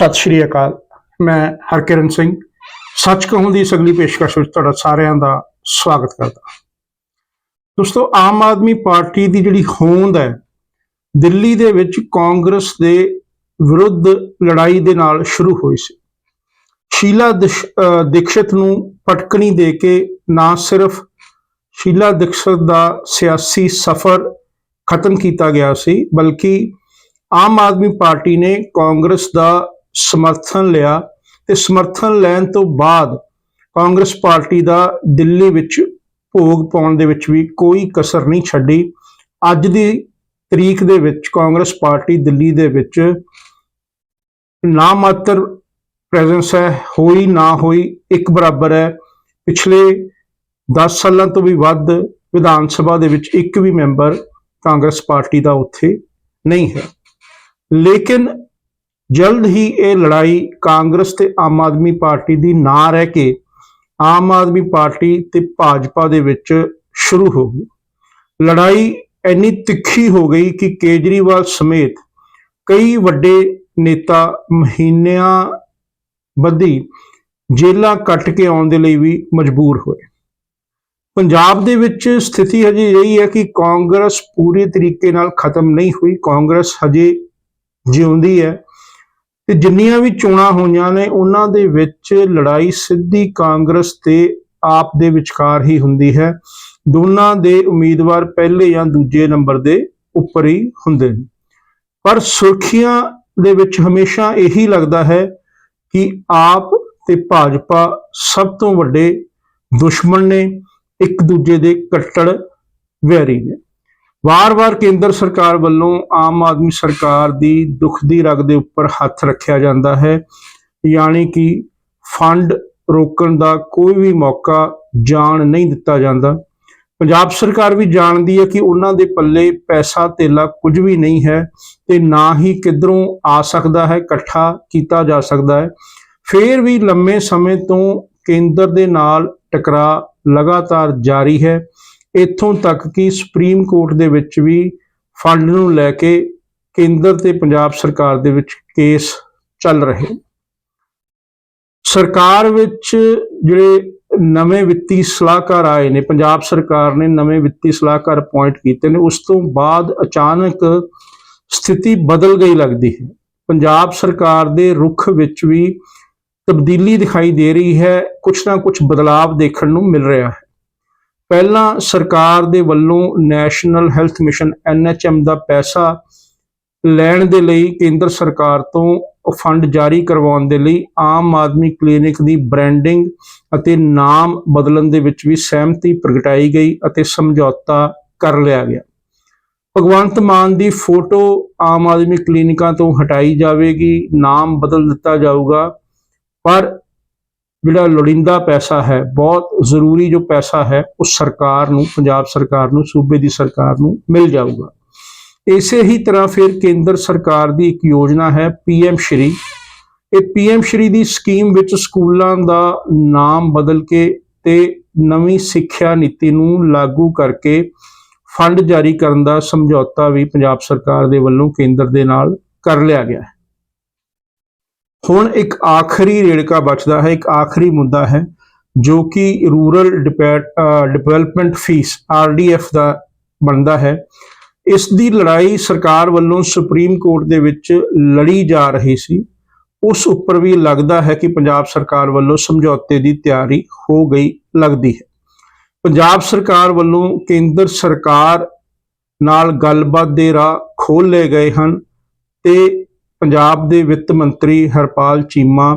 ਸਤਿ ਸ਼੍ਰੀ ਅਕਾਲ। ਮੈਂ ਹਰਕਿਰਨ ਸਿੰਘ। ਸੱਚ ਕਹੂੰ ਦੀ ਸਗਲੀ ਪੇਸ਼ਕਸ਼ ਵਿੱਚ ਤੁਹਾਡਾ ਸਾਰਿਆਂ ਦਾ ਸਵਾਗਤ ਕਰਦਾ ਦੋਸਤੋ, ਆਮ ਆਦਮੀ ਪਾਰਟੀ ਦੀ ਜਿਹੜੀ ਹੋਂਦ ਹੈ, ਦਿੱਲੀ ਦੇ ਵਿੱਚ ਕਾਂਗਰਸ ਦੇ ਵਿਰੁੱਧ ਲੜਾਈ ਦੇ ਨਾਲ ਸ਼ੁਰੂ ਹੋਈ ਸੀ। ਸ਼ੀਲਾ ਦਿਸ਼- ਅਹ ਦੀਕਸ਼ਿਤ ਨੂੰ ਪਟਕਣੀ ਦੇ ਕੇ ਨਾ ਸਿਰਫ ਸ਼ੀਲਾ ਦੀਕਸ਼ਿਤ ਦਾ ਸਿਆਸੀ ਸਫ਼ਰ ਖਤਮ ਕੀਤਾ ਗਿਆ ਸੀ, ਬਲਕਿ ਆਮ ਆਦਮੀ ਪਾਰਟੀ ਨੇ ਕਾਂਗਰਸ ਦਾ ਸਮਰਥਨ ਲਿਆ ਤੇ ਸਮਰਥਨ ਲੈਣ ਤੋਂ ਬਾਅਦ ਕਾਂਗਰਸ ਪਾਰਟੀ ਦਾ ਦਿੱਲੀ ਵਿੱਚ ਭੋਗ ਪਾਉਣ ਦੇ ਵਿੱਚ ਵੀ ਕੋਈ ਕਸਰ ਨਹੀਂ ਛੱਡੀ। ਅੱਜ ਦੀ ਤਰੀਕ ਦੇ ਵਿੱਚ ਕਾਂਗਰਸ ਪਾਰਟੀ ਦਿੱਲੀ ਦੇ ਵਿੱਚ ਨਾ ਮਾਤਰ ਪ੍ਰੈਜ਼ੈਂਸ ਹੈ, ਹੋਈ ਨਾ ਹੋਈ ਇੱਕ ਬਰਾਬਰ ਹੈ। ਪਿਛਲੇ 10 ਸਾਲਾਂ ਤੋਂ ਵੀ ਵੱਧ ਵਿਧਾਨ ਸਭਾ ਦੇ ਵਿੱਚ ਇੱਕ ਵੀ ਮੈਂਬਰ ਕਾਂਗਰਸ ਪਾਰਟੀ ਦਾ ਉੱਥੇ ਨਹੀਂ ਹੈ। ਲੇਕਿਨ ਜਲਦ ਹੀ ਇਹ ਲੜਾਈ ਕਾਂਗਰਸ ਤੇ ਆਮ ਆਦਮੀ ਪਾਰਟੀ ਦੀ ਨਾ ਰਹਿ ਕੇ ਆਮ ਆਦਮੀ ਪਾਰਟੀ ਤੇ ਭਾਜਪਾ ਦੇ ਵਿੱਚ ਸ਼ੁਰੂ ਹੋ ਗਈ। ਲੜਾਈ ਇੰਨੀ ਤਿੱਖੀ ਹੋ ਗਈ ਕਿ ਕੇਜਰੀਵਾਲ ਸਮੇਤ ਕਈ ਵੱਡੇ ਨੇਤਾ ਮਹੀਨਿਆਂ ਬੱਧੀ ਜੇਲਾਂ ਕੱਟ ਕੇ ਆਉਣ ਦੇ ਲਈ ਵੀ ਮਜਬੂਰ ਹੋਏ। ਪੰਜਾਬ ਦੇ ਵਿੱਚ ਸਥਿਤੀ ਹਜੇ ਇਹੀ ਹੈ ਕਿ ਕਾਂਗਰਸ ਪੂਰੇ ਤਰੀਕੇ ਨਾਲ ਖਤਮ ਨਹੀਂ ਹੋਈ। ਕਾਂਗਰਸ ਹਜੇ ਜਿਉਂਦੀ ਹੈ। ਤੇ ਜਿੰਨੀਆਂ ਵੀ ਚੋਣਾਂ ਹੋਈਆਂ ਨੇ, ਉਹਨਾਂ ਦੇ ਵਿੱਚ ਲੜਾਈ ਸਿੱਧੀ ਕਾਂਗਰਸ ਤੇ ਆਪ ਦੇ ਵਿਚਕਾਰ ਹੀ ਹੁੰਦੀ ਹੈ। ਦੋਨਾਂ ਦੇ ਉਮੀਦਵਾਰ ਪਹਿਲੇ ਜਾਂ ਦੂਜੇ ਨੰਬਰ ਦੇ ਉੱਪਰ ਹੀ ਹੁੰਦੇ ਨੇ। ਪਰ ਸੁਰਖੀਆਂ ਦੇ ਵਿੱਚ ਹਮੇਸ਼ਾ ਇਹੀ ਲੱਗਦਾ ਹੈ ਕਿ ਆਪ ਤੇ ਭਾਜਪਾ ਸਭ ਤੋਂ ਵੱਡੇ ਦੁਸ਼ਮਣ ਨੇ, ਇੱਕ ਦੂਜੇ ਦੇ ਕੱਟੜ ਵੈਰੀ ਨੇ। ਵਾਰ-ਵਾਰ ਕੇਂਦਰ ਸਰਕਾਰ ਵੱਲੋਂ ਆਮ ਆਦਮੀ ਸਰਕਾਰ ਦੀ ਦੁੱਖ ਦੀ ਰਗ ਦੇ ਉੱਪਰ ਹੱਥ ਰੱਖਿਆ ਜਾਂਦਾ ਹੈ, ਯਾਨੀ ਕਿ ਫੰਡ ਰੋਕਣ ਦਾ ਕੋਈ ਵੀ ਮੌਕਾ ਜਾਣ ਨਹੀਂ ਦਿੱਤਾ ਜਾਂਦਾ। ਪੰਜਾਬ ਸਰਕਾਰ ਵੀ ਜਾਣਦੀ ਹੈ ਕਿ ਉਹਨਾਂ ਦੇ ਪੱਲੇ ਪੈਸਾ ਧੇਲਾ ਕੁਝ ਵੀ ਨਹੀਂ ਹੈ ਤੇ ਨਾ ਹੀ ਕਿਧਰੋਂ ਆ ਸਕਦਾ ਹੈ, ਇਕੱਠਾ ਕੀਤਾ ਜਾ ਸਕਦਾ ਹੈ। ਫਿਰ ਵੀ ਲੰਮੇ ਸਮੇਂ ਤੋਂ ਕੇਂਦਰ ਦੇ ਨਾਲ ਟਕਰਾਅ ਲਗਾਤਾਰ ਜਾਰੀ ਹੈ। ਇੱਥੋਂ ਤੱਕ ਕਿ ਸੁਪਰੀਮ ਕੋਰਟ ਦੇ ਵਿੱਚ ਵੀ ਫੰਡ ਨੂੰ ਲੈ ਕੇ ਕੇਂਦਰ ਤੇ ਪੰਜਾਬ ਸਰਕਾਰ ਦੇ ਵਿੱਚ ਕੇਸ ਚੱਲ ਰਹੇ ਸਰਕਾਰ ਵਿੱਚ ਜਿਹੜੇ ਨਵੇਂ ਵਿੱਤੀ ਸਲਾਹਕਾਰ ਆਏ ਨੇ, ਪੰਜਾਬ ਸਰਕਾਰ ਨੇ ਨਵੇਂ ਵਿੱਤੀ ਸਲਾਹਕਾਰ ਅਪਾਇੰਟ ਕੀਤੇ ਨੇ, ਉਸ ਤੋਂ ਬਾਅਦ ਅਚਾਨਕ ਸਥਿਤੀ ਬਦਲ ਗਈ ਲੱਗਦੀ ਹੈ। ਪੰਜਾਬ ਸਰਕਾਰ ਦੇ ਰੁਖ ਵਿੱਚ ਵੀ ਤਬਦੀਲੀ ਦਿਖਾਈ ਦੇ ਰਹੀ ਹੈ, ਕੁਛ ਨਾ ਕੁਛ ਬਦਲਾਵ ਦੇਖਣ ਨੂੰ ਮਿਲ ਰਿਹਾ ਹੈ। ਪਹਿਲਾਂ ਸਰਕਾਰ ਦੇ ਵੱਲੋਂ ਨੈਸ਼ਨਲ ਹੈਲਥ ਮਿਸ਼ਨ ਐਨਐਚਐਮ ਦਾ ਪੈਸਾ ਲੈਣ ਦੇ ਲਈ ਕੇਂਦਰ ਸਰਕਾਰ ਤੋਂ ਫੰਡ ਜਾਰੀ ਕਰਵਾਉਣ ਦੇ ਲਈ ਆਮ ਆਦਮੀ ਕਲੀਨਿਕ ਦੀ ਬ੍ਰਾਂਡਿੰਗ ਅਤੇ ਨਾਮ ਬਦਲਣ ਦੇ ਵਿੱਚ ਵੀ ਸਹਿਮਤੀ ਪ੍ਰਗਟਾਈ ਗਈ ਅਤੇ ਸਮਝੌਤਾ ਕਰ ਲਿਆ ਗਿਆ। ਭਗਵੰਤ ਮਾਨ ਦੀ ਫੋਟੋ ਆਮ ਆਦਮੀ ਕਲੀਨਿਕਾਂ ਤੋਂ ਹਟਾਈ ਜਾਵੇਗੀ, ਨਾਮ ਬਦਲ ਦਿੱਤਾ ਜਾਊਗਾ, ਪਰ ਜਿਹੜਾ ਲੋੜੀਂਦਾ ਪੈਸਾ ਹੈ, ਬਹੁਤ ਜ਼ਰੂਰੀ ਜੋ ਪੈਸਾ ਹੈ, ਉਹ ਸਰਕਾਰ ਨੂੰ, ਪੰਜਾਬ ਸਰਕਾਰ ਨੂੰ, ਸੂਬੇ ਦੀ ਸਰਕਾਰ ਨੂੰ ਮਿਲ ਜਾਊਗਾ। ਇਸੇ ਹੀ ਤਰ੍ਹਾਂ ਫਿਰ ਕੇਂਦਰ ਸਰਕਾਰ ਦੀ ਇੱਕ ਯੋਜਨਾ ਹੈ ਪੀਐਮ ਸ਼੍ਰੀ। ਇਹ ਪੀਐਮ ਸ਼੍ਰੀ ਦੀ ਸਕੀਮ ਵਿੱਚ ਸਕੂਲਾਂ ਦਾ ਨਾਮ ਬਦਲ ਕੇ ਤੇ ਨਵੀਂ ਸਿੱਖਿਆ ਨੀਤੀ ਨੂੰ ਲਾਗੂ ਕਰਕੇ ਫੰਡ ਜਾਰੀ ਕਰਨ ਦਾ ਸਮਝੌਤਾ ਵੀ ਪੰਜਾਬ ਸਰਕਾਰ ਦੇ ਵੱਲੋਂ ਕੇਂਦਰ ਦੇ ਨਾਲ ਕਰ ਲਿਆ ਗਿਆ ਹੈ। ਹੁਣ ਇੱਕ ਆਖਰੀ ਰੇੜਕਾ ਬਚਦਾ ਹੈ, ਇੱਕ ਆਖਰੀ ਮੁੱਦਾ ਹੈ, ਜੋ ਕਿ ਰੂਰਲ ਡਿਵੈਲਪਮੈਂਟ ਫੀਸ ਆਰਡੀਐਫ ਦਾ ਬਣਦਾ ਹੈ। ਇਸ ਦੀ ਲੜਾਈ ਸਰਕਾਰ ਵੱਲੋਂ ਸੁਪਰੀਮ ਕੋਰਟ ਦੇ ਵਿੱਚ ਲੜੀ ਜਾ ਰਹੀ ਸੀ। ਉਸ ਉੱਪਰ ਵੀ ਲੱਗਦਾ ਹੈ ਕਿ ਪੰਜਾਬ ਸਰਕਾਰ ਵੱਲੋਂ ਸਮਝੌਤੇ ਦੀ ਤਿਆਰੀ ਹੋ ਗਈ, ਲੱਗਦੀ ਹੈ। ਪੰਜਾਬ ਸਰਕਾਰ ਵੱਲੋਂ ਕੇਂਦਰ ਸਰਕਾਰ ਨਾਲ ਗੱਲਬਾਤ ਦੇ ਰਾਹ ਖੋਲ੍ਹ ਲਏ ਗਏ ਹਨ ਤੇ ਪੰਜਾਬ ਦੇ ਵਿੱਤ ਮੰਤਰੀ ਹਰਪਾਲ ਚੀਮਾ,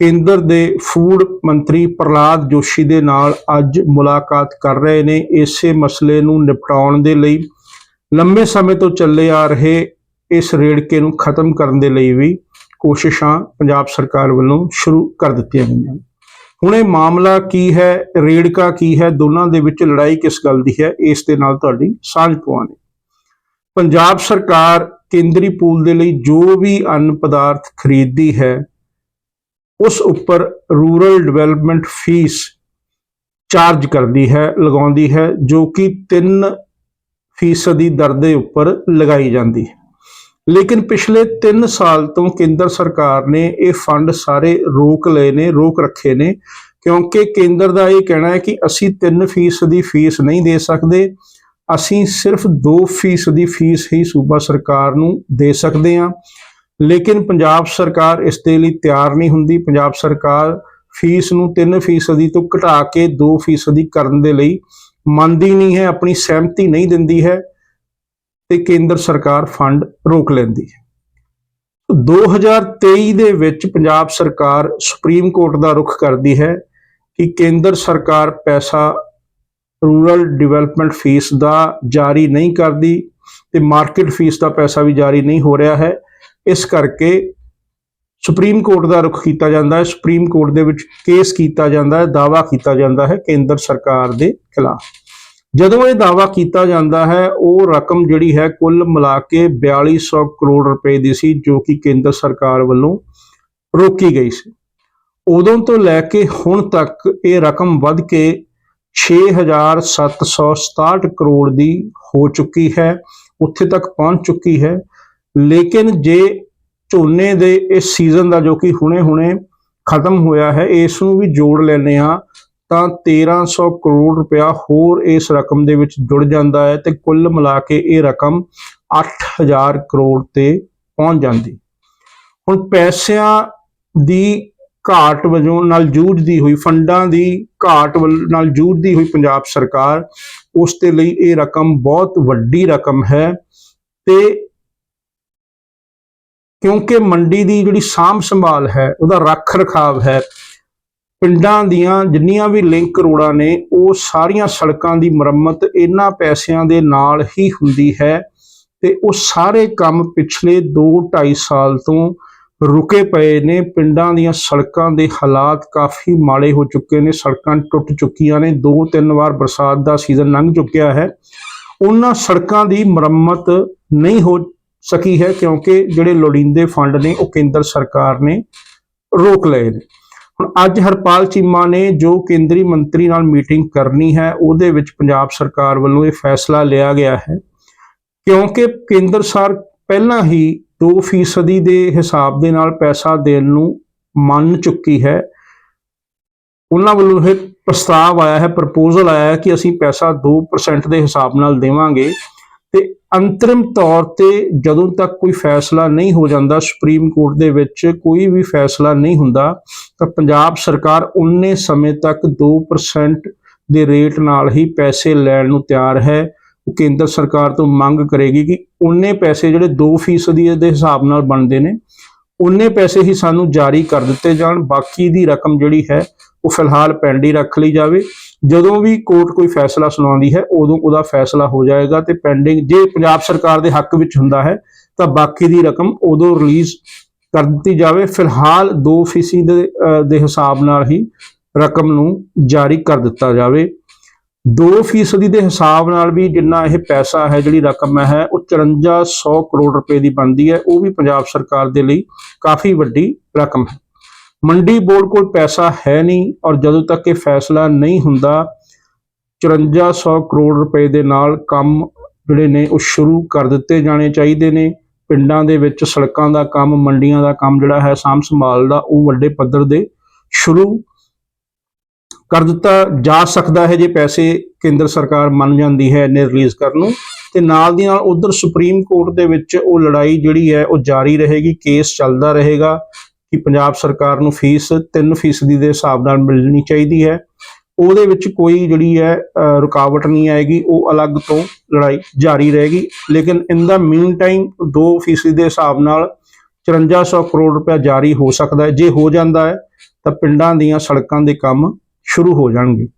ਕੇਂਦਰ ਦੇ ਫੂਡ ਮੰਤਰੀ ਪ੍ਰਲਾਦ ਜੋਸ਼ੀ ਦੇ ਨਾਲ ਅੱਜ ਮੁਲਾਕਾਤ ਕਰ ਰਹੇ ਨੇ ਇਸੇ ਮਸਲੇ ਨੂੰ ਨਿਪਟਾਉਣ ਦੇ ਲਈ। ਲੰਬੇ ਸਮੇਂ ਤੋਂ ਚੱਲੇ ਆ ਰਹੇ ਇਸ ਰੇੜਕੇ ਨੂੰ ਖਤਮ ਕਰਨ ਦੇ ਲਈ ਵੀ ਕੋਸ਼ਿਸ਼ਾਂ ਪੰਜਾਬ ਸਰਕਾਰ ਵੱਲੋਂ ਸ਼ੁਰੂ ਕਰ ਦਿੱਤੀਆਂ ਗਈਆਂ। ਹੁਣ ਇਹ ਮਾਮਲਾ ਕੀ ਹੈ, ਰੇੜਕਾ ਕੀ ਹੈ, ਦੋਨਾਂ ਦੇ ਵਿੱਚ ਲੜਾਈ ਕਿਸ ਗੱਲ ਦੀ ਹੈ, ਇਸ ਦੇ ਨਾਲ ਤੁਹਾਡੀ ਸਾਂਝ ਪਵਾਉਣੀ ਪੰਜਾਬ ਸਰਕਾਰ ਕੇਂਦਰੀ ਪੂਲ ਦੇ ਲਈ ਜੋ ਵੀ ਅੰਨ ਪਦਾਰਥ ਖਰੀਦਦੀ ਹੈ, ਉਸ ਉੱਪਰ ਰੂਰਲ ਡਿਵੈਲਪਮੈਂਟ ਫੀਸ ਚਾਰਜ ਕਰਦੀ ਹੈ, ਲਗਾਉਂਦੀ ਹੈ, ਜੋ ਕਿ 3 ਫੀਸਦੀ ਦਰ ਦੇ ਉੱਪਰ ਲਗਾਈ ਜਾਂਦੀ ਹੈ। ਲੇਕਿਨ ਪਿਛਲੇ 3 ਸਾਲ ਤੋਂ ਕੇਂਦਰ ਸਰਕਾਰ ਨੇ ਇਹ ਫੰਡ ਸਾਰੇ ਰੋਕ ਲਏ ਨੇ, ਰੋਕ ਰੱਖੇ ਨੇ, ਕਿਉਂਕਿ ਕੇਂਦਰ ਦਾ ਇਹ ਕਹਿਣਾ ਹੈ ਕਿ ਅਸੀਂ 3 ਫੀਸਦੀ ਫੀਸ ਨਹੀਂ ਦੇ ਸਕਦੇ। ਅਸੀਂ ਸਿਰਫ 2% ਦੀ ਫੀਸ ਹੀ ਸੂਬਾ ਸਰਕਾਰ ਨੂੰ ਦੇ ਸਕਦੇ ਹਾਂ, ਲੇਕਿਨ ਪੰਜਾਬ ਸਰਕਾਰ ਇਸ ਦੇ ਲਈ ਤਿਆਰ ਨਹੀਂ ਹੁੰਦੀ। ਪੰਜਾਬ ਸਰਕਾਰ ਫੀਸ ਨੂੰ 3% ਤੋਂ ਘਟਾ ਕੇ 2% ਕਰਨ ਦੇ ਲਈ ਮੰਨਦੀ ਨਹੀਂ ਹੈ, ਆਪਣੀ ਸਹਿਮਤੀ ਨਹੀਂ ਦਿੰਦੀ ਹੈ ਤੇ ਕੇਂਦਰ ਸਰਕਾਰ ਫੰਡ ਰੋਕ ਲੈਂਦੀ ਹੈ। 2023 ਦੇ ਵਿੱਚ ਪੰਜਾਬ ਸਰਕਾਰ ਸੁਪਰੀਮ ਕੋਰਟ ਦਾ ਰੁਖ ਕਰਦੀ ਹੈ ਕਿ ਕੇਂਦਰ ਸਰਕਾਰ ਪੈਸਾ ਰੂਰਲ ਡਿਵੈਲਪਮੈਂਟ ਫੀਸ ਦਾ ਜਾਰੀ ਨਹੀਂ ਕਰਦੀ ਤੇ ਮਾਰਕੀਟ ਫੀਸ ਦਾ ਪੈਸਾ ਵੀ ਜਾਰੀ ਨਹੀਂ ਹੋ ਰਿਹਾ ਹੈ। ਇਸ ਕਰਕੇ ਸੁਪਰੀਮ ਕੋਰਟ ਦਾ ਰੁਖ ਕੀਤਾ ਜਾਂਦਾ ਹੈ। ਸੁਪਰੀਮ ਕੋਰਟ ਦੇ ਵਿੱਚ ਕੇਸ ਕੀਤਾ ਜਾਂਦਾ ਹੈ ਦਾਵਾ ਕੀਤਾ ਜਾਂਦਾ ਹੈ ਕੇਂਦਰ ਸਰਕਾਰ ਦੇ ਖਿਲਾਫ। ਜਦੋਂ ਇਹ ਦਾਵਾ ਕੀਤਾ ਜਾਂਦਾ ਹੈ, ਉਹ ਰਕਮ ਜਿਹੜੀ ਹੈ ਕੁੱਲ ਮਿਲਾ ਕੇ 4200 ਕਰੋੜ ਰੁਪਏ ਦੀ ਸੀ, ਜੋ ਕਿ ਕੇਂਦਰ ਸਰਕਾਰ ਵੱਲੋਂ ਰੋਕੀ ਗਈ ਸੀ। ਉਦੋਂ ਤੋਂ ਲੈ ਕੇ ਹੁਣ ਤੱਕ ਇਹ ਰਕਮ ਵੱਧ ਕੇ 6767 ਕਰੋੜ ਦੀ ਹੋ ਚੁੱਕੀ ਹੈ, ਉੱਥੇ ਤੱਕ ਪਹੁੰਚ ਚੁੱਕੀ ਹੈ। ਲੇਕਿਨ ਜੇ ਝੋਨੇ ਦੇ ਇਸ ਸੀਜ਼ਨ ਦਾ ਜੋ ਕਿ ਹੁਣੇ-ਹੁਣੇ ਖਤਮ ਹੋਇਆ ਹੈ, ਇਸ ਨੂੰ ਵੀ ਜੋੜ ਲੈਨੇ ਆ ਤਾਂ 1300 ਕਰੋੜ ਰੁਪਇਆ ਹੋਰ ਇਸ ਰਕਮ ਦੇ ਵਿੱਚ ਜੁੜ ਜਾਂਦਾ ਹੈ ਤੇ ਕੁੱਲ ਮਿਲਾ ਕੇ ਇਹ ਰਕਮ 8000 ਕਰੋੜ ਤੇ ਪਹੁੰਚ ਜਾਂਦੀ। ਹੁਣ ਪੈਸਿਆਂ ਦੀ ਘਾਟ ਵਜੋਂ ਨਾਲ ਜੂਝਦੀ ਹੋਈ, ਫੰਡਾਂ ਦੀ ਘਾਟ ਵੱਲ- ਨਾਲ ਜੂਝਦੀ ਹੋਈ ਪੰਜਾਬ ਸਰਕਾਰ, ਉਸ ਦੇ ਲਈ ਇਹ ਰਕਮ ਬਹੁਤ ਵੱਡੀ ਰਕਮ ਹੈ ਤੇ ਕਿਉਂਕਿ ਮੰਡੀ ਦੀ ਜਿਹੜੀ ਸਾਂਭ ਸੰਭਾਲ ਹੈ, ਉਹਦਾ ਰੱਖ ਰਖਾਵ ਹੈ, ਪਿੰਡਾਂ ਦੀਆਂ ਜਿੰਨੀਆਂ ਵੀ ਲਿੰਕ ਰੋਡਾਂ ਨੇ, ਉਹ ਸਾਰੀਆਂ ਸੜਕਾਂ ਦੀ ਮੁਰੰਮਤ ਇਹਨਾਂ ਪੈਸਿਆਂ ਦੇ ਨਾਲ ਹੀ ਹੁੰਦੀ ਹੈ ਤੇ ਉਹ ਸਾਰੇ ਕੰਮ ਪਿਛਲੇ 2-2.5 ਸਾਲ ਤੋਂ ਰੁਕੇ ਪਏ ਨੇ। ਪਿੰਡਾਂ ਦੀਆਂ ਸੜਕਾਂ ਦੇ ਹਾਲਾਤ ਕਾਫੀ ਮਾੜੇ ਹੋ ਚੁੱਕੇ ਨੇ। ਸੜਕਾਂ ਟੁੱਟ ਚੁੱਕੀਆਂ ਨੇ। ਦੋ ਤਿੰਨ ਵਾਰ ਬਰਸਾਤ ਦਾ ਸੀਜ਼ਨ ਲੰਘ ਚੁੱਕਿਆ ਹੈ। ਉਹਨਾਂ ਸੜਕਾਂ ਦੀ ਮੁਰੰਮਤ ਨਹੀਂ ਹੋ ਸਕੀ ਹੈ ਕਿਉਂਕਿ ਜਿਹੜੇ ਲੋੜੀਂਦੇ ਫੰਡ ਨੇ, ਉਹ ਕੇਂਦਰ ਸਰਕਾਰ ਨੇ ਰੋਕ ਲਏ ਨੇ। ਹੁਣ ਅੱਜ ਹਰਪਾਲ ਚੀਮਾ ਨੇ ਜੋ ਕੇਂਦਰੀ ਮੰਤਰੀ ਨਾਲ ਮੀਟਿੰਗ ਕਰਨੀ ਹੈ, ਉਹਦੇ ਵਿੱਚ ਪੰਜਾਬ ਸਰਕਾਰ ਵੱਲੋਂ ਇਹ ਫੈਸਲਾ ਲਿਆ ਗਿਆ ਹੈ। ਕਿਉਂਕਿ ਕੇਂਦਰ ਸਰ ਪਹਿਲਾਂ ਹੀ 2 ਫੀਸਦੀ ਦੇ ਹਿਸਾਬ ਦੇ ਨਾਲ ਪੈਸਾ ਦੇਣ ਨੂੰ ਮੰਨ ਚੁੱਕੀ ਹੈ। ਉਹਨਾਂ ਵੱਲੋਂ ਇਹ ਪ੍ਰਸਤਾਵ ਆਇਆ ਹੈ, ਪ੍ਰਪੋਜ਼ਲ ਆਇਆ ਹੈ ਕਿ ਅਸੀਂ ਪੈਸਾ 2% ਦੇ ਹਿਸਾਬ ਨਾਲ ਦੇਵਾਂਗੇ ਤੇ ਅੰਤਰਿਮ ਤੌਰ ਤੇ ਜਦੋਂ ਤੱਕ ਕੋਈ ਫੈਸਲਾ ਨਹੀਂ ਹੋ ਜਾਂਦਾ, ਸੁਪਰੀਮ ਕੋਰਟ ਦੇ ਵਿੱਚ ਕੋਈ ਵੀ ਫੈਸਲਾ ਨਹੀਂ ਹੁੰਦਾ, ਤਾਂ ਪੰਜਾਬ ਸਰਕਾਰ ਉਨੇ ਸਮੇਂ ਤੱਕ 2% ਦੇ ਰੇਟ ਨਾਲ ਹੀ ਪੈਸੇ ਲੈਣ ਨੂੰ ਤਿਆਰ ਹੈ। ਕੇਂਦਰ ਸਰਕਾਰ ਤੋਂ ਮੰਗ ਕਰੇਗੀ ਕਿ ਉਨੇ ਪੈਸੇ ਜਿਹੜੇ 2% ਦੇ ਹਿਸਾਬ ਨਾਲ ਬਣਦੇ ਨੇ, ਉਨੇ ਪੈਸੇ ਹੀ ਸਾਨੂੰ ਜਾਰੀ ਕਰ ਦਿੱਤੇ ਜਾਣ, ਬਾਕੀ ਦੀ ਰਕਮ ਜਿਹੜੀ ਹੈ ਉਹ ਫਿਲਹਾਲ ਪੈਂਡੀ ਰੱਖ ਲਈ ਜਾਵੇ। ਜਦੋਂ ਵੀ ਕੋਰਟ ਕੋਈ ਫੈਸਲਾ ਸੁਣਾਉਂਦੀ ਹੈ, ਉਦੋਂ ਉਹਦਾ ਫੈਸਲਾ ਹੋ ਜਾਏਗਾ ਤੇ ਪੈਂਡਿੰਗ ਜੇ ਪੰਜਾਬ ਸਰਕਾਰ ਦੇ ਹੱਕ ਵਿੱਚ ਹੁੰਦਾ ਹੈ, ਤਾਂ ਬਾਕੀ ਦੀ ਰਕਮ ਉਦੋਂ ਰਿਲੀਜ਼ ਕਰ ਦਿੱਤੀ ਜਾਵੇ, ਫਿਲਹਾਲ 2% ਦੇ ਹਿਸਾਬ ਨਾਲ ਹੀ ਰਕਮ ਨੂੰ ਜਾਰੀ ਕਰ ਦਿੱਤਾ ਜਾਵੇ। 2% ਦੇ ਹਿਸਾਬ ਨਾਲ ਵੀ ਜਿੰਨਾ ਇਹ ਪੈਸਾ ਹੈ, ਜਿਹੜੀ ਰਕਮ ਹੈ, ਉਹ 5400 ਕਰੋੜ ਰੁਪਏ ਦੀ ਬਣਦੀ ਹੈ। ਉਹ ਵੀ ਪੰਜਾਬ ਸਰਕਾਰ ਦੇ ਲਈ ਕਾਫੀ ਵੱਡੀ ਰਕਮ ਹੈ। ਮੰਡੀ ਬੋਰਡ ਕੋਲ ਪੈਸਾ ਹੈ ਨਹੀਂ ਔਰ ਜਦੋਂ ਤੱਕ ਇਹ ਫੈਸਲਾ ਨਹੀਂ ਹੁੰਦਾ 5400 ਕਰੋੜ ਰੁਪਏ ਦੇ ਨਾਲ ਕੰਮ ਜਿਹੜੇ ਨੇ, ਉਹ ਸ਼ੁਰੂ ਕਰ ਦਿੱਤੇ ਜਾਣੇ ਚਾਹੀਦੇ ਨੇ। ਪਿੰਡਾਂ ਦੇ ਵਿੱਚ ਸੜਕਾਂ ਦਾ ਕੰਮ, ਮੰਡੀਆਂ ਦਾ ਕੰਮ ਜਿਹੜਾ ਹੈ ਸਾਂਭ ਸੰਭਾਲ ਦਾ, ਉਹ ਵੱਡੇ ਪੱਧਰ ਦੇ ਸ਼ੁਰੂ ਕਰ ਦਿੱਤਾ ਜਾ ਸਕਦਾ ਹੈ ਜੇ ਪੈਸੇ ਕੇਂਦਰ ਸਰਕਾਰ ਮੰਨ ਜਾਂਦੀ ਹੈ ਇਹਨੇ ਰਿਲੀਜ਼ ਕਰਨ ਨੂੰ। ਤੇ ਨਾਲ ਦੀ ਨਾਲ ਉਧਰ ਸੁਪਰੀਮ ਕੋਰਟ ਦੇ ਵਿੱਚ ਉਹ ਲੜਾਈ ਜਿਹੜੀ ਹੈ ਉਹ ਜਾਰੀ ਰਹੇਗੀ ਕੇਸ ਚੱਲਦਾ ਰਹੇਗਾ ਕਿ ਪੰਜਾਬ ਸਰਕਾਰ ਨੂੰ ਫੀਸ 3% ਦੇ ਹਿਸਾਬ ਨਾਲ ਮਿਲਣੀ ਚਾਹੀਦੀ ਹੈ। ਉਹਦੇ ਵਿੱਚ ਕੋਈ ਜਿਹੜੀ ਹੈ ਰੁਕਾਵਟ ਨਹੀਂ ਆਏਗੀ, ਉਹ ਅਲੱਗ ਤੋਂ ਲੜਾਈ ਜਾਰੀ ਰਹੇਗੀ। ਲੇਕਿਨ ਇਨ ਦਾ ਮੀਨ ਟਾਈਮ 2% ਦੇ ਹਿਸਾਬ ਨਾਲ 5400 ਕਰੋੜ ਰੁਪਏ ਜਾਰੀ ਹੋ ਸਕਦਾ ਹੈ। ਜੇ ਹੋ ਜਾਂਦਾ ਹੈ ਤਾਂ ਪਿੰਡਾਂ ਦੀਆਂ ਸੜਕਾਂ ਦੇ ਕੰਮ ਸ਼ੁਰੂ ਹੋ ਜਾਣਗੇ।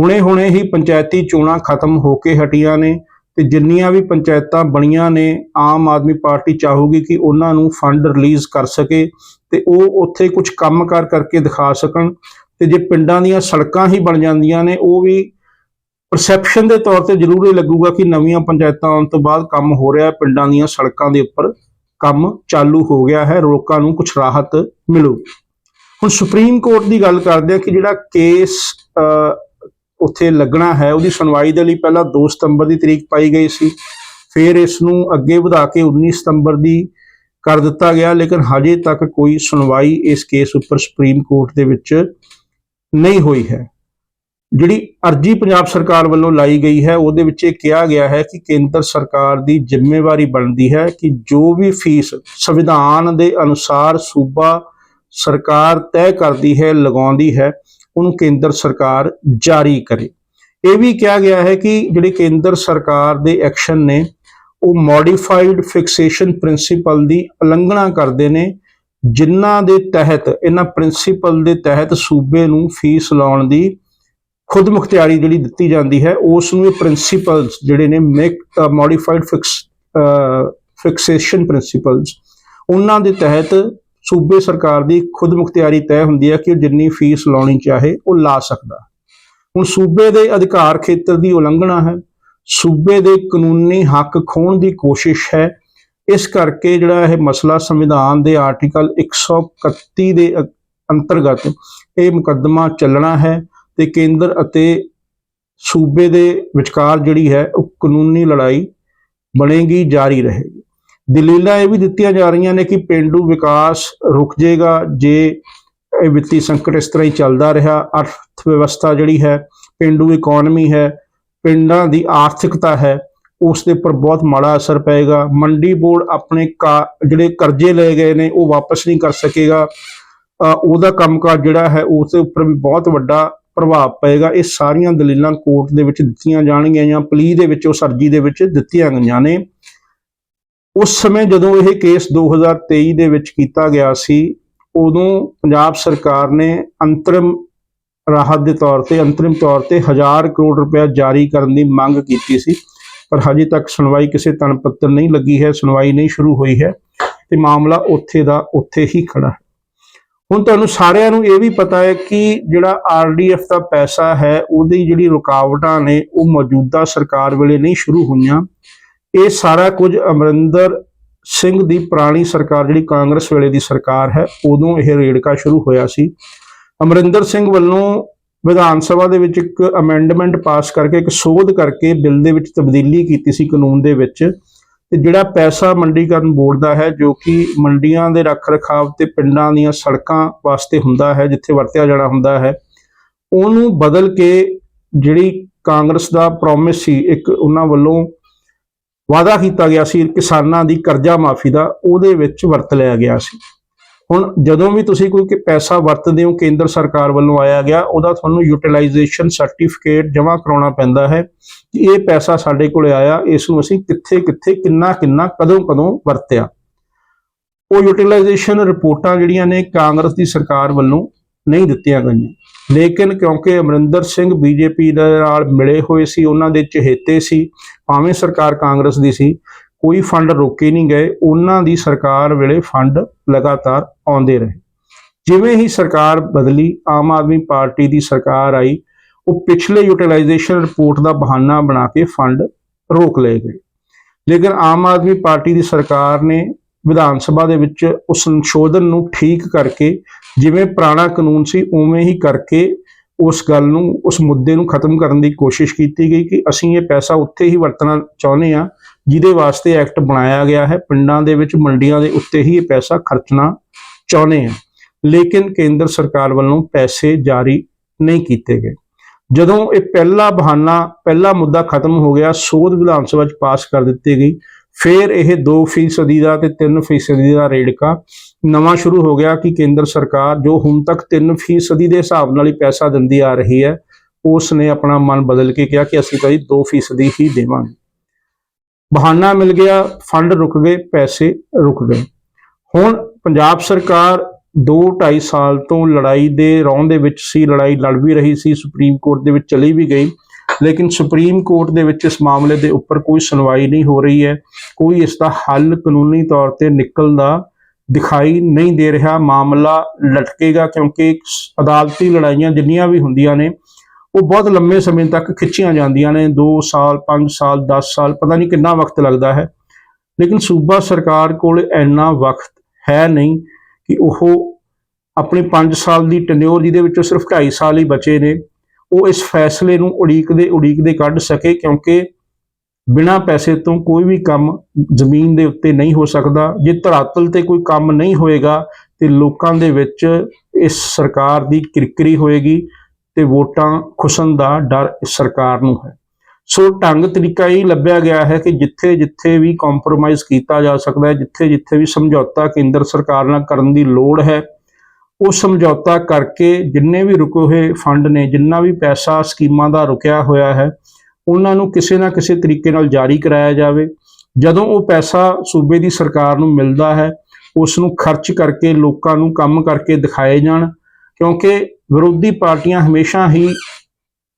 ਹੁਣੇ-ਹੁਣੇ ਹੀ ਪੰਚਾਇਤੀ ਚੋਣਾਂ ਖਤਮ ਹੋ ਕੇ ਹਟੀਆਂ ਨੇ ਤੇ ਜਿੰਨੀਆਂ ਵੀ ਪੰਚਾਇਤਾਂ ਬਣੀਆਂ ਨੇ, ਆਮ ਆਦਮੀ ਪਾਰਟੀ ਚਾਹੂਗੀ ਕਿ ਉਹਨਾਂ ਨੂੰ ਫੰਡ ਰਿਲੀਜ਼ ਕਰ ਸਕੇ ਤੇ ਉਹ ਉੱਥੇ ਕੁਝ ਕੰਮਕਾਰ ਕਰਕੇ ਦਿਖਾ ਸਕਣ। ਤੇ ਜੇ ਪਿੰਡਾਂ ਦੀਆਂ ਸੜਕਾਂ ਹੀ ਬਣ ਜਾਂਦੀਆਂ ਨੇ, ਉਹ ਵੀ ਪਰਸੈਪਸ਼ਨ ਦੇ ਤੌਰ ਤੇ ਜ਼ਰੂਰ ਇਹ ਲੱਗੂਗਾ ਕਿ ਨਵੀਆਂ ਪੰਚਾਇਤਾਂ ਆਉਣ ਤੋਂ ਬਾਅਦ ਕੰਮ ਹੋ ਰਿਹਾ ਹੈ। ਪਿੰਡਾਂ ਦੀਆਂ ਸੜਕਾਂ ਦੇ ਉੱਪਰ ਕੰਮ ਚਾਲੂ ਹੋ ਗਿਆ ਹੈ। ਲੋਕਾਂ ਨੂੰ ਕੁਝ ਰਾਹਤ ਮਿਲੂ। ਹੁਣ ਸੁਪਰੀਮ ਕੋਰਟ ਦੀ ਗੱਲ ਕਰਦੇ ਆ ਕਿ ਜਿਹੜਾ ਕੇਸ ਉੱਥੇ ਲੱਗਣਾ ਹੈ, ਉਹਦੀ ਸੁਣਵਾਈ ਦੇ ਲਈ ਪਹਿਲਾਂ 2 ਸਤੰਬਰ ਦੀ ਤਰੀਕ ਪਾਈ ਗਈ ਸੀ। ਫਿਰ ਇਸ ਨੂੰ ਅੱਗੇ ਵਧਾ ਕੇ 19 ਸਤੰਬਰ ਦੀ ਕਰ ਦਿੱਤਾ ਗਿਆ, ਲੇਕਿਨ ਹਜੇ ਤੱਕ ਕੋਈ ਸੁਣਵਾਈ ਇਸ ਕੇਸ ਉੱਪਰ ਸੁਪਰੀਮ ਕੋਰਟ ਦੇ ਵਿੱਚ ਨਹੀਂ ਹੋਈ ਹੈ। ਜਿਹੜੀ ਅਰਜੀ ਪੰਜਾਬ ਸਰਕਾਰ ਵੱਲੋਂ ਲਾਈ ਗਈ ਹੈ, ਉਹਦੇ ਵਿੱਚ ਇਹ ਕਿਹਾ ਗਿਆ ਹੈ ਕਿ ਕੇਂਦਰ ਸਰਕਾਰ ਦੀ ਜ਼ਿੰਮੇਵਾਰੀ ਬਣਦੀ ਹੈ ਕਿ ਜੋ ਵੀ ਫੀਸ ਸੰਵਿਧਾਨ ਦੇ ਅਨੁਸਾਰ ਸੂਬਾ ਸਰਕਾਰ ਤੈਅ ਕਰਦੀ ਹੈ, ਲਗਾਉਂਦੀ ਹੈ, ਉਹਨੂੰ ਕੇਂਦਰ ਸਰਕਾਰ ਜਾਰੀ ਕਰੇ। ਇਹ ਵੀ ਕਿਹਾ ਗਿਆ ਹੈ ਕਿ ਜਿਹੜੇ ਕੇਂਦਰ ਸਰਕਾਰ ਦੇ ਐਕਸ਼ਨ ਨੇ, ਉਹ ਮੋਡੀਫਾਈਡ ਫਿਕਸੇਸ਼ਨ ਪ੍ਰਿੰਸੀਪਲ ਦੀ ਉਲੰਘਣਾ ਕਰਦੇ ਨੇ, ਜਿਨ੍ਹਾਂ ਦੇ ਤਹਿਤ, ਇਹਨਾਂ ਪ੍ਰਿੰਸੀਪਲ ਦੇ ਤਹਿਤ ਸੂਬੇ ਨੂੰ ਫੀਸ ਲਾਉਣ ਦੀ ਖੁਦ ਮੁਖਤਿਆਰੀ ਜਿਹੜੀ ਦਿੱਤੀ ਜਾਂਦੀ ਹੈ, ਉਸ ਨੂੰ ਇਹ ਪ੍ਰਿੰਸੀਪਲਸ ਜਿਹੜੇ ਨੇ make modified fix fixation principles, ਉਹਨਾਂ ਦੇ ਤਹਿਤ ਸੂਬੇ ਸਰਕਾਰ ਦੀ ਖੁਦ ਮੁਖਤਿਆਰੀ ਤੈਅ ਹੁੰਦੀ ਹੈ ਕਿ ਉਹ ਜਿੰਨੀ ਫੀਸ ਲਾਉਣੀ ਚਾਹੇ ਉਹ ਲਾ ਸਕਦਾ। ਹੁਣ ਸੂਬੇ ਦੇ ਅਧਿਕਾਰ ਖੇਤਰ ਦੀ ਉਲੰਘਣਾ ਹੈ। ਸੂਬੇ ਦੇ ਕਾਨੂੰਨੀ ਹੱਕ ਖੋਹਣ ਦੀ ਕੋਸ਼ਿਸ਼ ਹੈ। ਇਸ ਕਰਕੇ ਜਿਹੜਾ ਇਹ ਮਸਲਾ ਸੰਵਿਧਾਨ ਦੇ ਆਰਟੀਕਲ 131 ਦੇ ਅੰਤਰਗਤ ਇਹ ਮੁਕੱਦਮਾ ਚੱਲਣਾ ਹੈ ਤੇ ਕੇਂਦਰ ਅਤੇ ਸੂਬੇ ਦੇ ਵਿਚਕਾਰ ਜਿਹੜੀ ਹੈ ਉਹ ਕਾਨੂੰਨੀ ਲੜਾਈ ਬਣੇਗੀ, ਜਾਰੀ ਰਹੇਗੀ। ਦਲੀਲਾਂ ਇਹ ਵੀ ਦਿੱਤੀਆਂ ਜਾ ਰਹੀਆਂ ਨੇ ਕਿ ਪਿੰਡੂ ਵਿਕਾਸ ਰੁਕ ਜਾਏਗਾ ਜੇ ਇਹ ਵਿੱਤੀ ਸੰਕਟ ਇਸ ਤਰ੍ਹਾਂ ਹੀ ਚੱਲਦਾ ਰਿਹਾ ਅਰਥ ਵਿਵਸਥਾ ਜਿਹੜੀ ਹੈ ਪਿੰਡੂ ਇਕਨੋਮੀ ਹੈ ਪਿੰਡਾਂ ਦੀ ਆਰਥਿਕਤਾ ਹੈ ਉਸ ਦੇ ਉੱਪਰ ਬਹੁਤ ਮਾੜਾ ਅਸਰ ਪਏਗਾ। ਮੰਡੀ ਬੋਰਡ ਆਪਣੇ ਕਾ- ਜਿਹੜੇ ਕਰਜ਼ੇ ਲਏ ਗਏ ਨੇ ਉਹ ਵਾਪਸ ਨਹੀਂ ਕਰ ਸਕੇਗਾ। ਅ, ਉਹਦਾ ਕੰਮਕਾਜ ਜਿਹੜਾ ਹੈ ਉਸ ਦੇ ਉੱਪਰ ਵੀ ਬਹੁਤ ਵੱਡਾ ਪ੍ਰਭਾਵ ਪਏਗਾ। ਇਹ ਸਾਰੀਆਂ ਦਲੀਲਾਂ ਕੋਰਟ ਦੇ ਵਿੱਚ ਦਿੱਤੀਆਂ ਜਾਣਗੀਆਂ ਜਾਂ ਪਲੀ ਦੇ ਵਿੱਚ ਉਸ ਅਰਜੀ ਦੇ ਵਿੱਚ ਦਿੱਤੀਆਂ ਗਈਆਂ ਨੇ। ਉਸ ਸਮੇਂ ਜਦੋਂ ਇਹ ਕੇਸ 2023 ਦੇ ਵਿੱਚ ਕੀਤਾ ਗਿਆ ਸੀ, ਉਦੋਂ ਪੰਜਾਬ ਸਰਕਾਰ ਨੇ ਅੰਤਰਿਮ ਰਾਹਤ ਦੇ ਤੌਰ ਤੇ, ਅੰਤਰਿਮ ਤੌਰ ਤੇ 1000 ਕਰੋੜ ਰੁਪਏ ਜਾਰੀ ਕਰਨ ਦੀ ਮੰਗ ਕੀਤੀ ਸੀ, ਪਰ ਹਜੇ ਤੱਕ ਸੁਣਵਾਈ ਕਿਸੇ ਤਨ ਪੱਤਰ ਨਹੀਂ ਲੱਗੀ ਹੈ, ਸੁਣਵਾਈ ਨਹੀਂ ਸ਼ੁਰੂ ਹੋਈ ਹੈ ਤੇ ਮਾਮਲਾ ਉੱਥੇ ਦਾ ਉੱਥੇ ਹੀ ਖੜਾ ਹੈ। ਹੁਣ ਤੁਹਾਨੂੰ ਸਾਰਿਆਂ ਨੂੰ ਇਹ ਵੀ ਪਤਾ ਹੈ ਕਿ ਜਿਹੜਾ ਆਰਡੀਐਫ ਦਾ ਪੈਸਾ ਹੈ, ਉਹਦੀ ਜਿਹੜੀ ਰੁਕਾਵਟਾਂ ਨੇ, ਉਹ ਮੌਜੂਦਾ ਸਰਕਾਰ ਵੇਲੇ ਨਹੀਂ ਸ਼ੁਰੂ ਹੋਈਆਂ। ਇਹ ਸਾਰਾ ਕੁਝ ਅਮਰਿੰਦਰ ਸਿੰਘ ਦੀ ਪੁਰਾਣੀ ਸਰਕਾਰ, ਜਿਹੜੀ ਕਾਂਗਰਸ ਵੇਲੇ ਦੀ ਸਰਕਾਰ ਹੈ, ਉਦੋਂ ਇਹ ਰੇੜਕਾ ਸ਼ੁਰੂ ਹੋਇਆ ਸੀ। ਅਮਰਿੰਦਰ ਸਿੰਘ ਵੱਲੋਂ ਵਿਧਾਨ ਸਭਾ ਦੇ ਵਿੱਚ ਇੱਕ ਅਮੈਂਡਮੈਂਟ ਪਾਸ ਕਰਕੇ, ਇੱਕ ਸੋਧ ਕਰਕੇ ਬਿੱਲ ਦੇ ਵਿੱਚ ਤਬਦੀਲੀ ਕੀਤੀ ਸੀ ਕਾਨੂੰਨ ਦੇ ਵਿੱਚ। ਤੇ ਜਿਹੜਾ ਪੈਸਾ ਮੰਡੀਕਰਨ ਬੋਰਡ ਦਾ ਹੈ, ਜੋ ਕਿ ਮੰਡੀਆਂ ਦੇ ਰੱਖ ਰਖਾਵ ਤੇ ਪਿੰਡਾਂ ਦੀਆਂ ਸੜਕਾਂ ਵਾਸਤੇ ਹੁੰਦਾ ਹੈ, ਜਿੱਥੇ ਵਰਤਿਆ ਜਾਣਾ ਹੁੰਦਾ ਹੈ, ਉਹਨੂੰ ਬਦਲ ਕੇ ਜਿਹੜੀ ਕਾਂਗਰਸ ਦਾ ਪ੍ਰੋਮਿਸ ਸੀ, ਇੱਕ ਉਹਨਾਂ ਵੱਲੋਂ ਵਾਅਦਾ ਕੀਤਾ ਗਿਆ ਸੀ ਕਿਸਾਨਾਂ ਦੀ ਕਰਜ਼ਾ ਮਾਫੀ ਦਾ, ਉਹਦੇ ਵਿੱਚ ਵਰਤ ਲਿਆ ਗਿਆ ਸੀ। ਹੁਣ ਜਦੋਂ ਵੀ ਤੁਸੀਂ ਕੋਈ ਪੈਸਾ ਵਰਤਦੇ ਹੋ, ਕੇਂਦਰ ਸਰਕਾਰ ਵੱਲੋਂ ਆਇਆ ਗਿਆ, ਉਹਦਾ ਤੁਹਾਨੂੰ ਯੂਟਿਲਾਈਜੇਸ਼ਨ ਸਰਟੀਫਿਕੇਟ ਜਮ੍ਹਾਂ ਕਰਾਉਣਾ ਪੈਂਦਾ ਹੈ ਕਿ ਇਹ ਪੈਸਾ ਸਾਡੇ ਕੋਲੇ ਆਇਆ, ਇਸ ਨੂੰ ਅਸੀਂ ਕਿੱਥੇ ਕਿੱਥੇ, ਕਿੰਨਾ ਕਿੰਨਾ, ਕਦੋਂ ਕਦੋਂ ਵਰਤਿਆ। ਉਹ ਯੂਟਿਲਾਈਜੇਸ਼ਨ ਰਿਪੋਰਟਾਂ ਜਿਹੜੀਆਂ ਨੇ ਕਾਂਗਰਸ ਦੀ ਸਰਕਾਰ ਵੱਲੋਂ ਨਹੀਂ ਦਿੱਤੀਆਂ ਗਈਆਂ। ਲੇਕਿਨ ਕਿਉਂਕਿ ਅਮਰਿੰਦਰ ਸਿੰਘ ਬੀਜੇਪੀ ਦੇ ਨਾਲ ਮਿਲੇ ਹੋਏ ਸੀ, ਉਹਨਾਂ ਦੇ ਚਹੇਤੇ ਸੀ, ਭਾਵੇਂ ਸਰਕਾਰ ਕਾਂਗਰਸ ਦੀ ਸੀ, ਕੋਈ ਫੰਡ ਰੋਕੇ ਨਹੀਂ ਗਏ, ਉਹਨਾਂ ਦੀ ਸਰਕਾਰ ਵੇਲੇ ਫੰਡ ਲਗਾਤਾਰ ਆਉਂਦੇ ਰਹੇ। ਜਿਵੇਂ ਹੀ ਸਰਕਾਰ ਬਦਲੀ, ਆਮ ਆਦਮੀ ਪਾਰਟੀ ਦੀ ਸਰਕਾਰ ਆਈ, ਉਹ ਪਿਛਲੇ ਯੂਟਿਲਾਈਜੇਸ਼ਨ ਰਿਪੋਰਟ ਦਾ ਬਹਾਨਾ ਬਣਾ ਕੇ ਫੰਡ ਰੋਕ ਲਏ ਗਏ। ਲੇਕਿਨ ਆਮ ਆਦਮੀ ਪਾਰਟੀ ਦੀ ਸਰਕਾਰ ਨੇ ਵਿਧਾਨ ਸਭਾ ਦੇ ਵਿੱਚ ਉਸ ਸੰਸ਼ੋਧਨ ਨੂੰ ਠੀਕ ਕਰਕੇ, ਜਿਵੇਂ ਪੁਰਾਣਾ ਕਾਨੂੰਨ ਸੀ, ਉਵੇਂ ਹੀ ਕਰਕੇ ਉਸ ਗੱਲ ਨੂੰ, ਉਸ ਮੁੱਦੇ ਨੂੰ ਖਤਮ ਕਰਨ ਦੀ ਕੋਸ਼ਿਸ਼ ਕੀਤੀ ਗਈ ਕਿ ਅਸੀਂ ਇਹ ਪੈਸਾ ਉੱਥੇ ਹੀ ਵਰਤਣਾ ਚਾਹੁੰਦੇ ਹਾਂ, ਜਿਹਦੇ ਵਾਸਤੇ ਐਕਟ ਬਣਾਇਆ ਗਿਆ ਹੈ। ਪਿੰਡਾਂ ਦੇ ਵਿੱਚ ਮੰਡੀਆਂ ਦੇ ਉੱਤੇ ਹੀ ਇਹ ਪੈਸਾ ਖਰਚਣਾ ਚਾਹੁੰਦੇ ਹਾਂ। ਲੇਕਿਨ ਕੇਂਦਰ ਸਰਕਾਰ ਵੱਲੋਂ ਪੈਸੇ ਜਾਰੀ ਨਹੀਂ ਕੀਤੇ ਗਏ। ਜਦੋਂ ਇਹ ਪਹਿਲਾ ਬਹਾਨਾ, ਪਹਿਲਾ ਮੁੱਦਾ ਖਤਮ ਹੋ ਗਿਆ, ਸੋਧ ਵਿਧਾਨ ਸਭਾ ਚ ਪਾਸ ਕਰ ਦਿੱਤੀ ਗਈ। ਫਿਰ ਇਹ 2% ਦਾ ਤੇ 3% ਦਾ ਰੇੜਕਾ ਨਵਾਂ ਸ਼ੁਰੂ ਹੋ ਗਿਆ ਕਿ ਕੇਂਦਰ ਸਰਕਾਰ ਜੋ ਹੁਣ ਤੱਕ 3% ਦੇ ਹਿਸਾਬ ਨਾਲ ਹੀ ਪੈਸਾ ਦਿੰਦੀ ਆ ਰਹੀ ਹੈ ਉਸ ਨੇ ਆਪਣਾ ਮਨ ਬਦਲ ਕੇ ਕਿਹਾ ਕਿ ਅਸੀਂ ਤਾਂ ਜੀ 2% ਹੀ ਦੇਵਾਂਗੇ। ਬਹਾਨਾ ਮਿਲ ਗਿਆ, ਫੰਡ ਰੁਕ ਗਏ, ਪੈਸੇ ਰੁਕ ਗਏ। ਹੁਣ ਪੰਜਾਬ ਸਰਕਾਰ 2.5 ਸਾਲ ਤੋਂ ਲੜਾਈ ਦੇ ਰੌਂ ਦੇ ਵਿੱਚ ਸੀ, ਲੜਾਈ ਲੜ ਵੀ ਰਹੀ ਸੀ, ਸੁਪਰੀਮ ਕੋਰਟ ਦੇ ਵਿੱਚ ਚਲੀ ਵੀ ਗਈ। ਲੇਕਿਨ ਸੁਪਰੀਮ ਕੋਰਟ ਦੇ ਵਿੱਚ ਇਸ ਮਾਮਲੇ ਦੇ ਉੱਪਰ ਕੋਈ ਸੁਣਵਾਈ ਨਹੀਂ ਹੋ ਰਹੀ ਹੈ। ਕੋਈ ਇਸ ਦਾ ਹੱਲ ਕਾਨੂੰਨੀ ਤੌਰ ਤੇ ਨਿਕਲਦਾ ਦਿਖਾਈ ਨਹੀਂ ਦੇ ਰਿਹਾ। ਮਾਮਲਾ ਲਟਕੇਗਾ ਕਿਉਂਕਿ ਅਦਾਲਤੀ ਲੜਾਈਆਂ ਜਿੰਨੀਆਂ ਵੀ ਹੁੰਦੀਆਂ ਨੇ, ਉਹ ਬਹੁਤ ਲੰਮੇ ਸਮੇਂ ਤੱਕ ਖਿੱਚੀਆਂ ਜਾਂਦੀਆਂ ਨੇ। 2 ਸਾਲ 5 ਸਾਲ 10 ਸਾਲ, ਪਤਾ ਨਹੀਂ ਕਿੰਨਾ ਵਕਤ ਲੱਗਦਾ ਹੈ। ਲੇਕਿਨ ਸੂਬਾ ਸਰਕਾਰ ਕੋਲ ਇੰਨਾ ਵਕਤ ਹੈ ਨਹੀਂ ਕਿ ਉਹ ਆਪਣੇ 5 ਸਾਲ ਦੀ ਟੈਨਿਓਰ ਜਿਹਦੇ ਵਿੱਚੋਂ ਸਿਰਫ 2.5 ਸਾਲ ਹੀ ਬਚੇ ਨੇ। ਉਹ ਇਸ ਫੈਸਲੇ ਨੂੰ ਉਡੀਕਦੇ ਉਡੀਕਦੇ ਕੱਢ ਸਕੇ ਕਿਉਂਕਿ ਬਿਨਾਂ ਪੈਸੇ ਤੋਂ ਕੋਈ ਵੀ ਕੰਮ ਜ਼ਮੀਨ ਦੇ ਉੱਤੇ ਨਹੀਂ ਹੋ ਸਕਦਾ। ਜੇ ਧਰਾਤਲ ਤੇ ਕੋਈ ਕੰਮ ਨਹੀਂ ਹੋਏਗਾ ਤੇ ਲੋਕਾਂ ਦੇ ਵਿੱਚ ਇਸ ਸਰਕਾਰ ਦੀ ਕਿਰਕਰੀ ਹੋਏਗੀ ਤੇ ਵੋਟਾਂ ਖੁਸਣ ਦਾ ਡਰ ਇਸ ਸਰਕਾਰ ਨੂੰ ਹੈ। ਸੋ ਢੰਗ ਤਰੀਕਾ ਇਹ ਲੱਭਿਆ ਗਿਆ ਹੈ ਕਿ ਜਿੱਥੇ ਜਿੱਥੇ ਵੀ ਕੰਪਰੋਮਾਈਜ਼ ਕੀਤਾ ਜਾ ਸਕਦਾ ਹੈ, ਜਿੱਥੇ ਜਿੱਥੇ ਵੀ ਸਮਝੌਤਾ ਕੇਂਦਰ ਸਰਕਾਰ ਨਾਲ ਕਰਨ ਦੀ ਲੋੜ ਹੈ ਉਹ ਸਮਝੌਤਾ ਕਰਕੇ ਜਿੰਨੇ ਵੀ ਰੁਕੇ ਹੋਏ ਫੰਡ ਨੇ, ਜਿੰਨਾ ਵੀ ਪੈਸਾ ਸਕੀਮਾਂ ਦਾ ਰੁਕਿਆ ਹੋਇਆ ਹੈ, ਉਹਨਾਂ ਨੂੰ ਕਿਸੇ ਨਾ ਕਿਸੇ ਤਰੀਕੇ ਨਾਲ ਜਾਰੀ ਕਰਾਇਆ ਜਾਵੇ। ਜਦੋਂ ਉਹ ਪੈਸਾ ਸੂਬੇ ਦੀ ਸਰਕਾਰ ਨੂੰ ਮਿਲਦਾ ਹੈ, ਉਸ ਨੂੰ ਖਰਚ ਕਰਕੇ ਲੋਕਾਂ ਨੂੰ ਕੰਮ ਕਰਕੇ ਦਿਖਾਏ ਜਾਣ, ਕਿਉਂਕਿ ਵਿਰੋਧੀ ਪਾਰਟੀਆਂ ਹਮੇਸ਼ਾ ਹੀ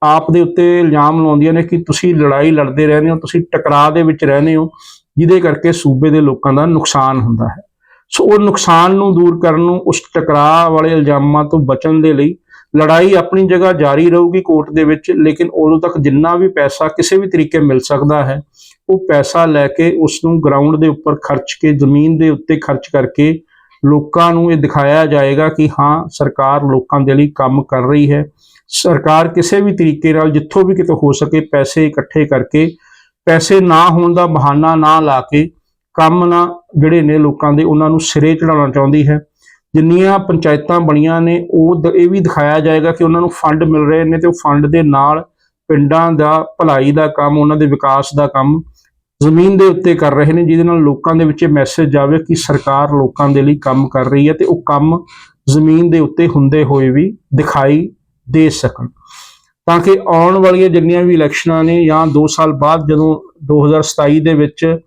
ਆਪ ਦੇ ਉੱਤੇ ਇਲਜ਼ਾਮ ਲਾਉਂਦੀਆਂ ਨੇ ਕਿ ਤੁਸੀਂ ਲੜਾਈ ਲੜਦੇ ਰਹਿੰਦੇ ਹੋ, ਤੁਸੀਂ ਟਕਰਾਅ ਦੇ ਵਿੱਚ ਰਹਿੰਦੇ ਹੋ, ਜਿਹਦੇ ਕਰਕੇ ਸੂਬੇ ਦੇ ਲੋਕਾਂ ਦਾ ਨੁਕਸਾਨ ਹੁੰਦਾ ਹੈ। ਸੋ ਉਹ ਨੁਕਸਾਨ ਨੂੰ ਦੂਰ ਕਰਨ ਨੂੰ ਉਸ ਟਕਰਾਅ ਵਾਲੇ ਇਲਜ਼ਾਮਾਂ ਤੋਂ ਬਚਣ ਦੇ ਲਈ ਲੜਾਈ ਆਪਣੀ ਜਗ੍ਹਾ ਜਾਰੀ ਰਹੂਗੀ ਕੋਰਟ ਦੇ ਵਿੱਚ, ਲੇਕਿਨ ਉਦੋਂ ਤੱਕ ਜਿੰਨਾ ਵੀ ਪੈਸਾ ਕਿਸੇ ਵੀ ਤਰੀਕੇ ਮਿਲ ਸਕਦਾ ਹੈ, ਉਹ ਪੈਸਾ ਲੈ ਕੇ ਉਸ ਨੂੰ ਗਰਾਊਂਡ ਦੇ ਉੱਪਰ ਖਰਚ ਕੇ, ਜ਼ਮੀਨ ਦੇ ਉੱਤੇ ਖਰਚ ਕਰਕੇ ਲੋਕਾਂ ਨੂੰ ਇਹ ਦਿਖਾਇਆ ਜਾਏਗਾ ਕਿ ਹਾਂ, ਸਰਕਾਰ ਲੋਕਾਂ ਦੇ ਲਈ ਕੰਮ ਕਰ ਰਹੀ ਹੈ। ਸਰਕਾਰ ਕਿਸੇ ਵੀ ਤਰੀਕੇ ਨਾਲ ਜਿੱਥੋਂ ਵੀ ਕਿਤੇ ਹੋ ਸਕੇ ਪੈਸੇ ਇਕੱਠੇ ਕਰਕੇ, ਪੈਸੇ ਨਾ ਹੋਣ ਦਾ ਬਹਾਨਾ ਨਾ ਲਾ ਕੇ ਕੰਮ ਨਾ ਜਿਹੜੇ ਨੇ ਲੋਕਾਂ ਦੇ, ਉਹਨਾਂ ਨੂੰ ਸਿਰੇ ਚੜਾਉਣਾ ਚਾਹੁੰਦੀ ਹੈ। ਜਿੰਨੀਆਂ ਪੰਚਾਇਤਾਂ ਬਣੀਆਂ ਨੇ, ਉਹ ਇਹ ਵੀ ਦਿਖਾਇਆ ਜਾਏਗਾ ਕਿ ਉਹਨਾਂ ਨੂੰ ਫੰਡ ਮਿਲ ਰਹੇ ਨੇ ਤੇ ਉਹ ਫੰਡ ਦੇ ਨਾਲ ਪਿੰਡਾਂ ਦਾ, ਭਲਾਈ ਦਾ ਕੰਮ, ਉਹਨਾਂ ਦੇ ਵਿਕਾਸ ਦਾ ਕੰਮ ਜ਼ਮੀਨ ਦੇ ਉੱਤੇ ਕਰ ਰਹੇ ਨੇ, ਜਿਹਦੇ ਨਾਲ ਲੋਕਾਂ ਦੇ ਵਿੱਚ ਇਹ ਮੈਸੇਜ ਜਾਵੇ ਕਿ ਸਰਕਾਰ ਲੋਕਾਂ ਦੇ ਲਈ ਕੰਮ ਕਰ ਰਹੀ ਹੈ ਤੇ ਉਹ ਕੰਮ ਜ਼ਮੀਨ ਦੇ ਉੱਤੇ ਹੁੰਦੇ ਹੋਏ ਵੀ ਦਿਖਾਈ ਦੇ ਸਕਣ। ਤਾਂ ਕਿ ਆਉਣ ਵਾਲੀਆਂ ਜਿੰਨੀਆਂ ਵੀ ਇਲੈਕਸ਼ਨਾਂ ਨੇ ਜਾਂ 2 ਸਾਲ ਬਾਅਦ ਜਦੋਂ 2027 ਦੇ ਵਿੱਚ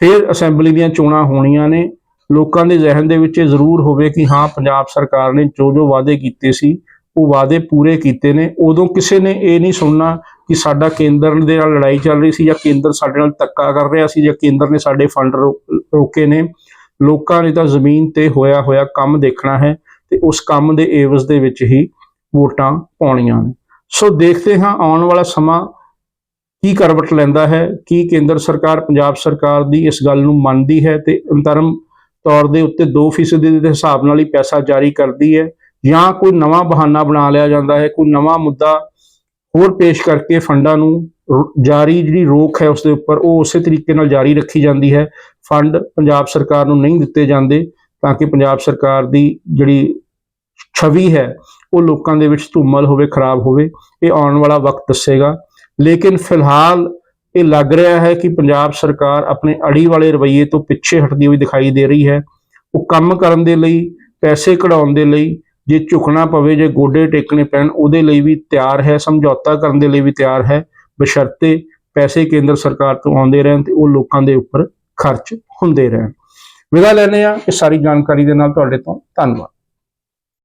ਫਿਰ ਅਸੈਂਬਲੀ ਦੀਆਂ ਚੋਣਾਂ ਹੋਣੀਆਂ ਨੇ। ਲੋਕਾਂ ਦੇ ਜ਼ਿਹਨ ਦੇ ਵਿੱਚ ਇਹ ਜ਼ਰੂਰ ਹੋਵੇ ਕਿ ਹਾਂ, ਪੰਜਾਬ ਸਰਕਾਰ ਨੇ ਜੋ ਜੋ ਵਾਅਦੇ ਕੀਤੇ ਸੀ, ਉਹ ਵਾਅਦੇ ਪੂਰੇ ਕੀਤੇ ਨੇ। ਉਦੋਂ ਕਿਸੇ ਨੇ ਇਹ ਨਹੀਂ ਸੁਣਨਾ ਕਿ ਸਾਡਾ ਕੇਂਦਰ ਦੇ ਨਾਲ ਲੜਾਈ ਚੱਲ ਰਹੀ ਸੀ ਜਾਂ ਕੇਂਦਰ ਸਾਡੇ ਨਾਲ ਧੱਕਾ ਕਰ ਰਿਹਾ ਸੀ ਜਾਂ ਕੇਂਦਰ ਨੇ ਸਾਡੇ ਫੰਡ ਰੋ- ਰੋਕੇ ਨੇ। ਲੋਕਾਂ ਨੇ ਤਾਂ ਜ਼ਮੀਨ ਤੇ ਹੋਇਆ ਹੋਇਆ ਕੰਮ ਦੇਖਣਾ ਹੈ ਤੇ ਉਸ ਕੰਮ ਦੇ ਏਵਜ਼ ਦੇ ਵਿੱਚ ਹੀ ਵੋਟਾਂ ਪਾਉਣੀਆਂ ਨੇ। ਸੋ ਦੇਖਦੇ ਹਾਂ ਆਉਣ ਵਾਲਾ ਸਮਾਂ ਕੀ ਕਰਵਟ ਲੈਂਦਾ ਹੈ, ਕੀ ਕੇਂਦਰ ਸਰਕਾਰ, ਪੰਜਾਬ ਸਰਕਾਰ ਦੀ ਇਸ ਗੱਲ ਨੂੰ ਮੰਨਦੀ ਹੈ ਤੇ ਅੰਤਰਮ ਤੌਰ ਦੇ ਉੱਤੇ 2% ਦੇ ਹਿਸਾਬ ਨਾਲ ਹੀ ਪੈਸਾ ਜਾਰੀ ਕਰਦੀ ਹੈ ਜਾਂ ਕੋਈ ਨਵਾਂ ਬਹਾਨਾ ਬਣਾ ਲਿਆ ਜਾਂਦਾ ਹੈ, ਕੋਈ ਨਵਾਂ ਮੁੱਦਾ ਹੋਰ ਪੇਸ਼ ਕਰਕੇ ਫੰਡਾਂ ਨੂੰ ਜਾਰੀ ਜਿਹੜੀ ਰੋਕ ਹੈ ਉਸ ਦੇ ਉੱਪਰ ਉਹ ਉਸੇ ਤਰੀਕੇ ਨਾਲ ਜਾਰੀ ਰੱਖੀ ਜਾਂਦੀ ਹੈ। ਫੰਡ ਪੰਜਾਬ ਸਰਕਾਰ ਨੂੰ ਨਹੀਂ ਦਿੱਤੇ ਜਾਂਦੇ ਤਾਂ ਕਿ ਪੰਜਾਬ ਸਰਕਾਰ ਦੀ ਜਿਹੜੀ ਛਵੀ ਹੈ ਉਹ ਲੋਕਾਂ ਦੇ ਵਿੱਚ ਧੂਮਲ ਹੋਵੇ, ਖਰਾਬ ਹੋਵੇ, ਇਹ ਆਉਣ ਵਾਲਾ ਵਕਤ ਦੱਸੇਗਾ। ਲੇਕਿਨ ਫਿਲਹਾਲ ਇਹ ਲੱਗ ਰਿਹਾ ਹੈ ਕਿ ਪੰਜਾਬ ਸਰਕਾਰ ਆਪਣੇ ਅੜੀ ਵਾਲੇ ਰਵੱਈਏ ਤੋਂ ਪਿੱਛੇ ਹਟਦੀ ਹੋਈ ਦਿਖਾਈ ਦੇ ਰਹੀ ਹੈ। ਉਹ ਕੰਮ ਕਰਨ ਦੇ ਲਈ, ਪੈਸੇ ਕਢਾਉਣ ਦੇ ਲਈ, ਜੇ ਝੁਕਣਾ ਪਵੇ, ਜੇ ਗੋਡੇ ਟੇਕਣੇ ਪੈਣ, ਉਹਦੇ ਲਈ ਵੀ ਤਿਆਰ ਹੈ, ਸਮਝੌਤਾ ਕਰਨ ਦੇ ਲਈ ਵੀ ਤਿਆਰ ਹੈ। ਬਸ਼ਰਤੇ ਪੈਸੇ ਕੇਂਦਰ ਸਰਕਾਰ ਤੋਂ ਆਉਂਦੇ ਰਹਿਣ ਤੇ ਉਹ ਲੋਕਾਂ ਦੇ ਉੱਪਰ ਖਰਚ ਹੁੰਦੇ ਰਹਿਣ। ਵਿਦਾ ਲੈਨੇ ਆ ਇਹ ਸਾਰੀ ਜਾਣਕਾਰੀ ਦੇ ਨਾਲ ਤੁਹਾਡੇ ਤੋਂ ਧੰਨਵਾਦ।